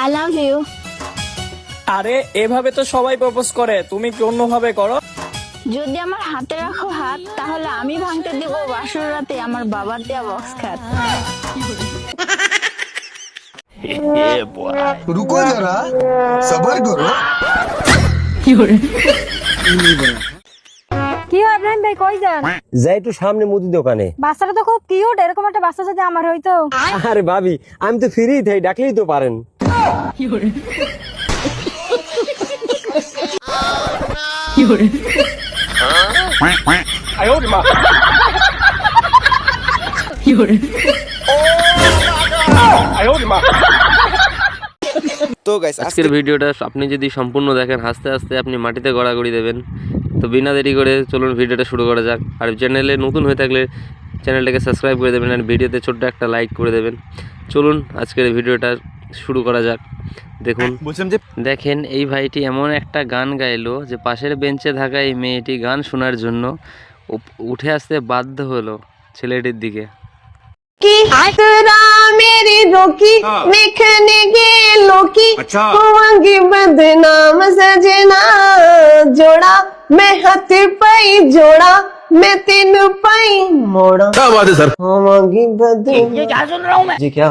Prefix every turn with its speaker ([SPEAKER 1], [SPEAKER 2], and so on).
[SPEAKER 1] I love you
[SPEAKER 2] আরে এভাবে তো সবাই প্রপোজ করে তুমি কি অন্যভাবে করো
[SPEAKER 1] যদি আমার হাতে রাখো হাত তাহলে আমি ভাঙতে দিব বাসর রাতে আমার বাবার দেয়া বক্স খাট
[SPEAKER 3] रुको जरा सबर करो
[SPEAKER 4] কি হয় ইব্রাহিম ভাই কই যান?
[SPEAKER 5] যাই একটু সামনে মুদি দোকানে।
[SPEAKER 4] বাচ্চাটা তো খুব কিউট এরকম একটা বাচ্চা যদি আমার হইতো।
[SPEAKER 5] আরে ভাবি আমি তো ফ্রি থাই ডাকলেই তো পারেন।
[SPEAKER 6] তো গাইস
[SPEAKER 7] আজকের ভিডিওটা আপনি যদি সম্পূর্ণ দেখেন হাসতে হাসতে আপনি মাটিতে গড়াগড়ি দেবেন। তো বিনা দেরি করে চলুন ভিডিওটা শুরু করা যাক। আর চ্যানেলে নতুন হয়ে থাকলে চ্যানেলটাকে সাবস্ক্রাইব করে দেবেন আর ভিডিওতে ছোট্ট একটা লাইক করে দেবেন। চলুন আজকের ভিডিওটা শুরু করা যাক। দেখুন
[SPEAKER 6] বলছিলাম যে
[SPEAKER 7] দেখেন এই ভাইটি এমন একটা গান গাইলো যে পাশের বেঞ্চে থাকা এই মেয়েটি গান শোনার জন্য উঠে আসতে বাধ্য হলো ছেলেটির দিকে।
[SPEAKER 8] কি আচ্ছা। আচ্ছা। জোড়া। मैं हाथ पाई जोड़ा मैं तीन पाई मोड़ा क्या बात है सर होंगी बदनाम
[SPEAKER 5] जी क्या